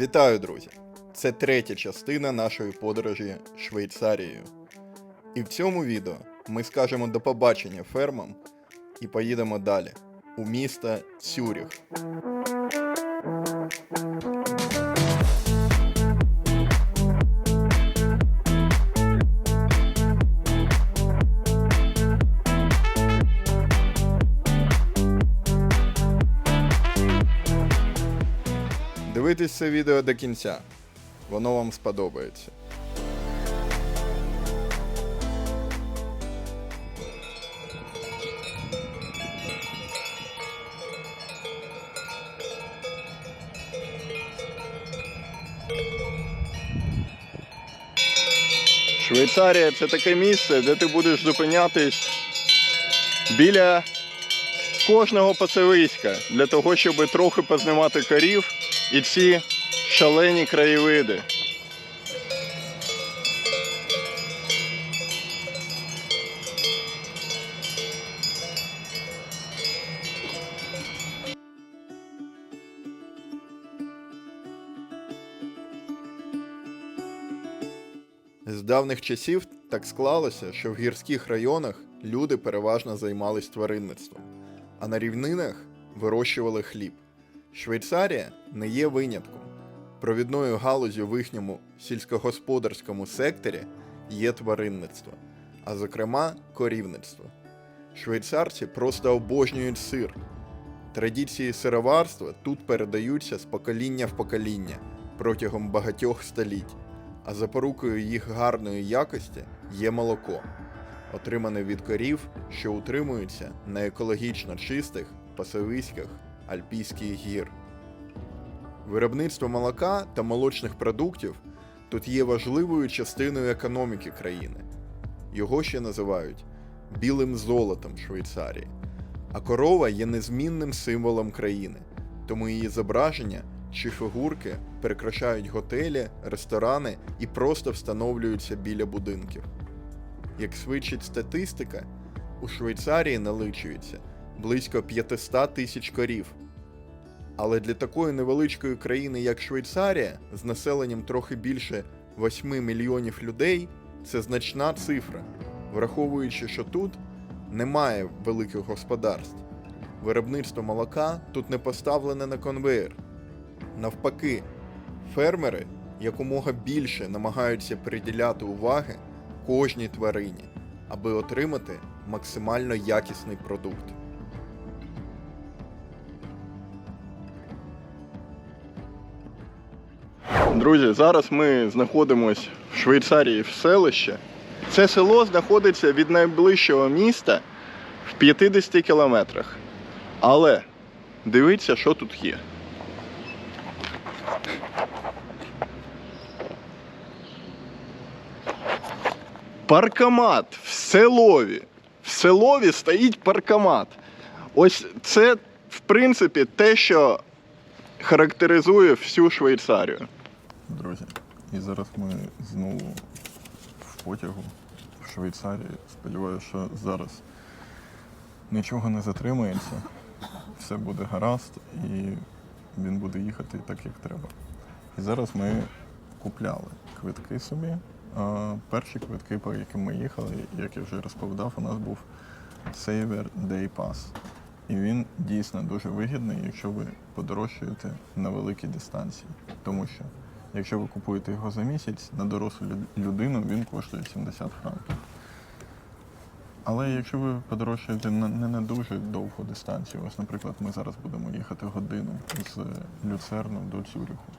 Вітаю, друзі! Це третя частина нашої подорожі Швейцарією. І в цьому відео ми скажемо до побачення фермам і поїдемо далі у місто Цюріх. Дивитесь це відео до кінця. Воно вам сподобається. Швейцарія це таке місце, де ти будеш зупинятись біля кожного пасовиська для того, щоб трохи познімати корів і ці шалені краєвиди. З давних часів так склалося, що в гірських районах люди переважно займались тваринництвом, а на рівнинах вирощували хліб. Швейцарія не є винятком. Провідною галузю в їхньому сільськогосподарському секторі є тваринництво, а зокрема корівництво. Швейцарці просто обожнюють сир. Традиції сироварства тут передаються з покоління в покоління протягом багатьох століть, а запорукою їх гарної якості є молоко, отримане від корів, що утримуються на екологічно чистих пасовиськах Альпійських гір. Виробництво молока та молочних продуктів тут є важливою частиною економіки країни. Його ще називають білим золотом Швейцарії. А корова є незмінним символом країни, тому її зображення чи фігурки прикрашають готелі, ресторани і просто встановлюються біля будинків. Як свідчить статистика, у Швейцарії наличується близько 500 тисяч корів. Але для такої невеличкої країни, як Швейцарія, з населенням трохи більше 8 мільйонів людей, це значна цифра, враховуючи, що тут немає великих господарств. Виробництво молока тут не поставлене на конвейер. Навпаки, фермери якомога більше намагаються приділяти уваги кожній тварині, аби отримати максимально якісний продукт. Друзі, зараз ми знаходимося в Швейцарії в селищі. Це село знаходиться від найближчого міста в 50 кілометрах. Але дивіться, що тут є. Паркомат в селові. В селові стоїть паркомат. Ось це, в принципі, те, що характеризує всю Швейцарію. Друзі, і зараз ми знову в потягу в Швейцарії. Сподіваюся, що зараз нічого не затримається, все буде гаразд і він буде їхати так, як треба. І зараз ми купляли квитки собі. Перші квитки, по яким ми їхали, як я вже розповідав, у нас був Saver Day Pass. І він дійсно дуже вигідний, якщо ви подорожчуєте на великій дистанції. Тому що якщо ви купуєте його за місяць, на дорослу людину він коштує 70 франків. Але якщо ви подорожчуєте на не на дуже довгу дистанцію, ось, наприклад, ми зараз будемо їхати годину з Люцерну до Цюріху,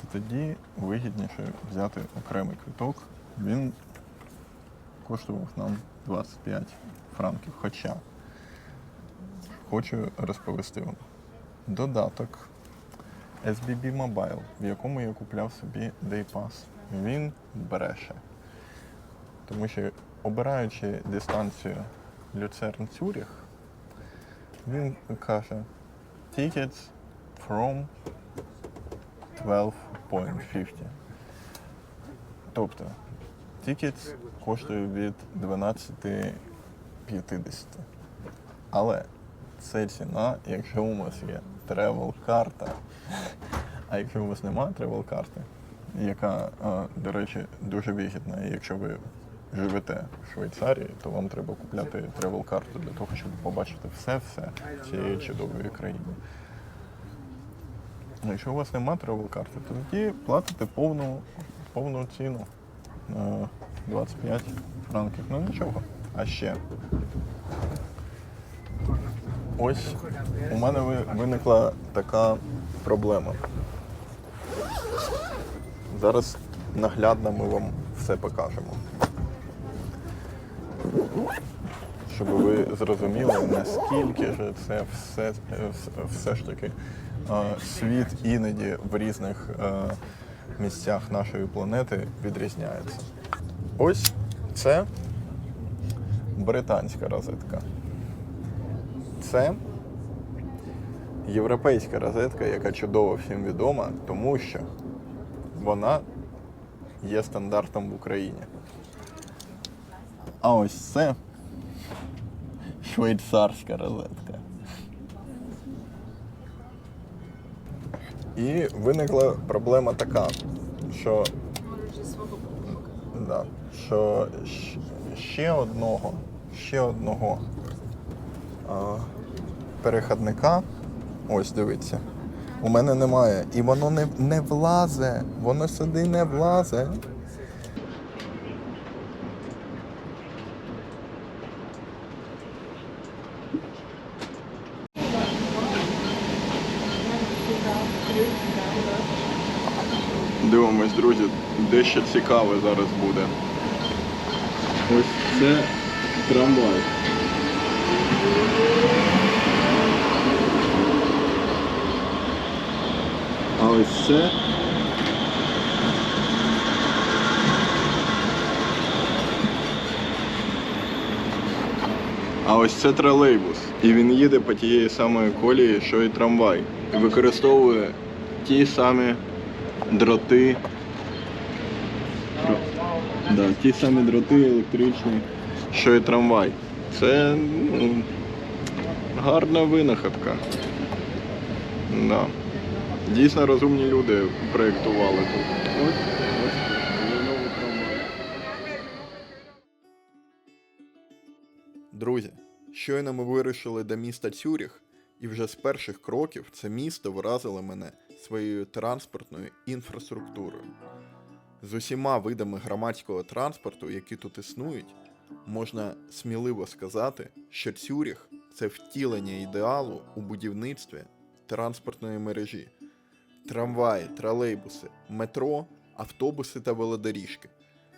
то тоді вигідніше взяти окремий квиток. Він коштував нам 25 франків. Хоча хочу розповісти вам. Додаток SBB Mobile, в якому я купляв собі Day Pass, він бреше. Тому що обираючи дистанцію Люцерн Цюріх, він каже Tickets from 12.50. Тобто Tickets коштує від 12.50. Але це ціна, якщо у вас є тревел карта. А якщо у вас немає тревел-карти, яка, до речі, дуже вигідна, якщо ви живете в Швейцарії, то вам треба купляти тревел-карту для того, щоб побачити все-все цієї чудової країни. Якщо у вас немає тревел-карти, то тоді платите повну, повну ціну. е, 25 франків. Ну нічого. А ще. Ось у мене виникла така проблема. Зараз наглядно ми вам все покажемо. Щоб ви зрозуміли, наскільки ж це все, все, ж таки світ іноді в різних місцях нашої планети відрізняється. Ось це британська розетка. Це європейська розетка, яка чудово всім відома, тому що вона є стандартом в Україні. А ось це швейцарська розетка. І виникла проблема така, що Да. Що ще одного, ще одного а, переходника, ось дивіться, у мене немає. І воно не, не влазе, воно сюди не влазе. Дивимось, друзі, дещо цікаве зараз буде. Ось це трамвай. Ось це. А ось це тролейбус. І він їде по тієї самої колії, що і трамвай. І використовує ті самі дроти. Да, ті самі дроти електричні, що і трамвай. Це ну, гарна винаходка. Да. Дійсно розумні люди проєктували тут. Ось, ось новий трамвай. Друзі, щойно ми вирушили до міста Цюріх, і вже з перших кроків це місто вразило мене своєю транспортною інфраструктурою. З усіма видами громадського транспорту, які тут існують, можна сміливо сказати, що Цюріх це втілення ідеалу у будівництві транспортної мережі. Трамваї, тролейбуси, метро, автобуси та велодоріжки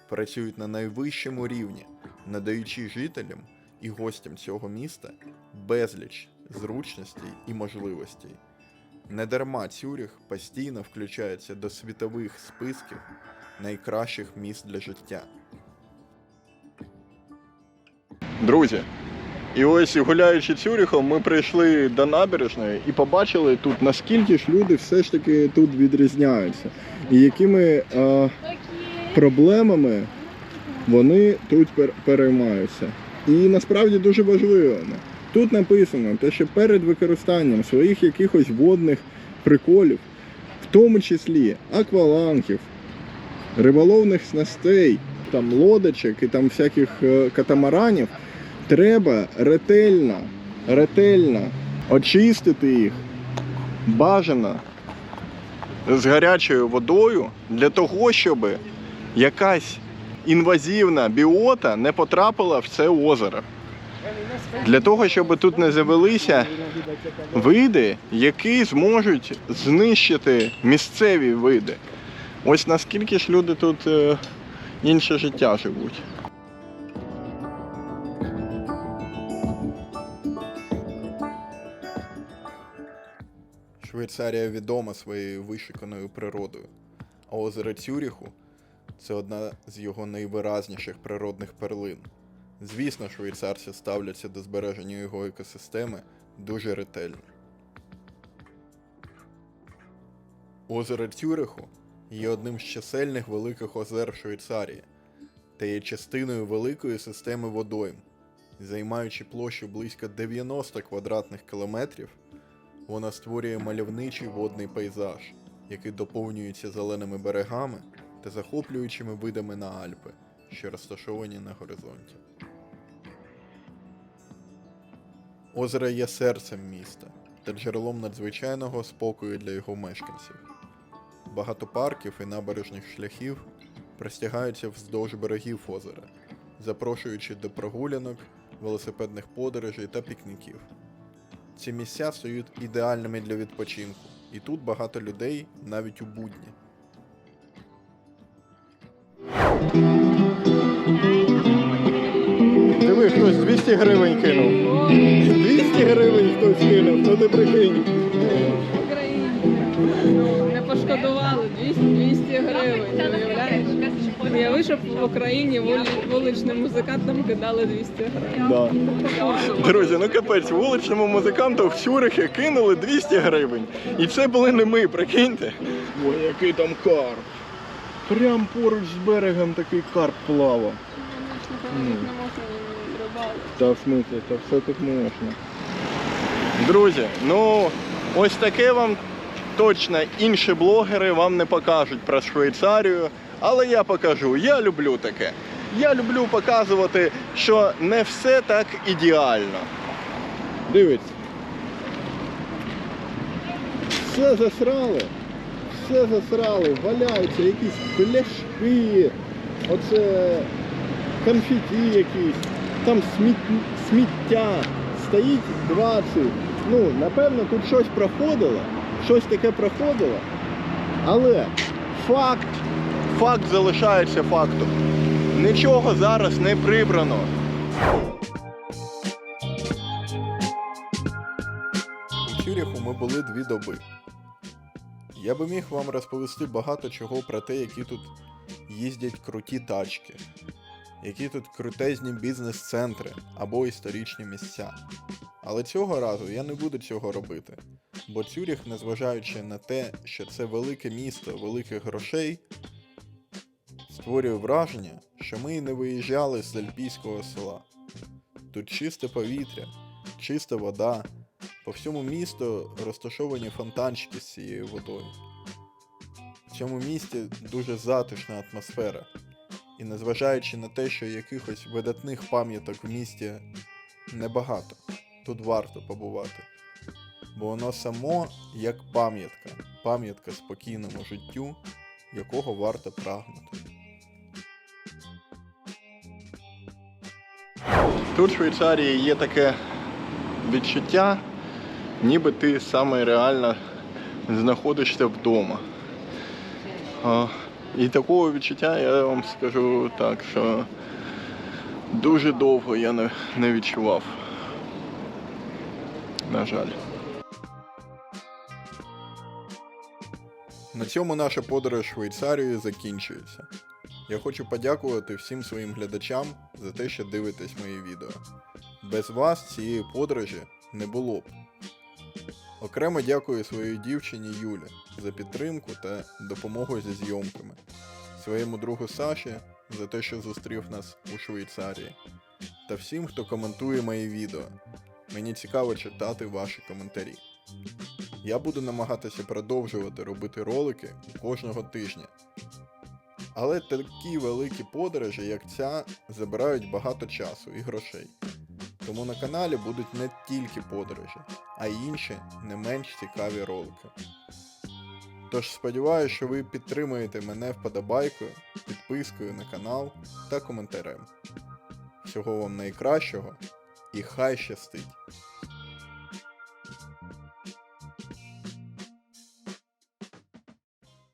працюють на найвищому рівні, надаючи жителям і гостям цього міста безліч зручностей і можливостей. Недарма Цюріх постійно включається до світових списків найкращих міст для життя. Друзі, і ось гуляючи Цюріхом, ми прийшли до набережної і побачили тут, наскільки ж люди все ж таки тут відрізняються. І якими е, проблемами вони тут пер- переймаються. І насправді дуже важливо. Тут написано, те, що перед використанням своїх якихось водних приколів, в тому числі аквалангів, риболовних снастей, там лодочок і там всяких е, катамаранів, треба ретельно, ретельно очистити їх бажано з гарячою водою для того, щоб якась інвазивна біота не потрапила в це озеро. Для того, щоб тут не завелися види, які зможуть знищити місцеві види. Ось наскільки ж люди тут е, інше життя живуть. Швейцарія відома своєю вишиканою природою, а озеро Цюріху це одна з його найвиразніших природних перлин. Звісно, швейцарці ставляться до збереження його екосистеми дуже ретельно. Озеро Цюриху є одним з чисельних великих озер Швейцарії та є частиною великої системи водойм. Займаючи площу близько 90 квадратних кілометрів, вона створює мальовничий водний пейзаж, який доповнюється зеленими берегами та захоплюючими видами на Альпи, що розташовані на горизонті. Озеро є серцем міста та джерелом надзвичайного спокою для його мешканців. Багато парків і набережних шляхів простягаються вздовж берегів озера, запрошуючи до прогулянок, велосипедних подорожей та пікніків. Ці місця стають ідеальними для відпочинку, і тут багато людей навіть у будні. Диви, хтось 200 гривень кинув. 200 гривень хтось кинув, то ти прикинь. Уяви, щоб в Україні вуличним музикантам кидали 200 гривень. Да. Друзі, ну капець, вуличному музиканту в Цюрихі кинули 200 гривень. І це були не ми, прикиньте. Ой, який там карп. Прям поруч з берегом такий карп плавав. Ну, Не можна рибалити. Та в смысле, та все тут можна. Друзі, ну ось таке вам точно інші блогери вам не покажуть про Швейцарію, але я покажу. Я люблю таке. Я люблю показувати, що не все так ідеально. Дивіться. Все засрали. Все засрали, валяються якісь пляшки. Оце конфеті якісь, там сміт... сміття, стоїть 20. Ну, напевно, тут щось проходило, щось таке проходило. Але факт, факт залишається фактом. Нічого зараз не прибрано. У Цюріху ми були дві доби. Я би міг вам розповісти багато чого про те, які тут їздять круті тачки, які тут крутезні бізнес-центри або історичні місця. Але цього разу я не буду цього робити, бо Цюріх, незважаючи на те, що це велике місто великих грошей, створює враження, що ми не виїжджали з альпійського села. Тут чисте повітря, чиста вода, по всьому місту розташовані фонтанчики з цією водою. В цьому місті дуже затишна атмосфера. І незважаючи на те, що якихось видатних пам'яток в місті небагато, тут варто побувати. Бо воно само як пам'ятка, пам'ятка спокійному життю, якого варто прагнути. Тут в Швейцарії є таке відчуття, ніби ти саме реально знаходишся вдома. І такого відчуття я вам скажу так, що дуже довго я не, відчував. На жаль. На цьому наша подорож Швейцарією закінчується. Я хочу подякувати всім своїм глядачам за те, що дивитесь мої відео. Без вас цієї подорожі не було б. Окремо дякую своїй дівчині Юлі за підтримку та допомогу зі зйомками, своєму другу Саші за те, що зустрів нас у Швейцарії, та всім, хто коментує мої відео. Мені цікаво читати ваші коментарі. Я буду намагатися продовжувати робити ролики кожного тижня. Але такі великі подорожі, як ця, забирають багато часу і грошей. Тому на каналі будуть не тільки подорожі, а й інші не менш цікаві ролики. Тож сподіваюся, що ви підтримуєте мене вподобайкою, підпискою на канал та коментарем. Всього вам найкращого і хай щастить!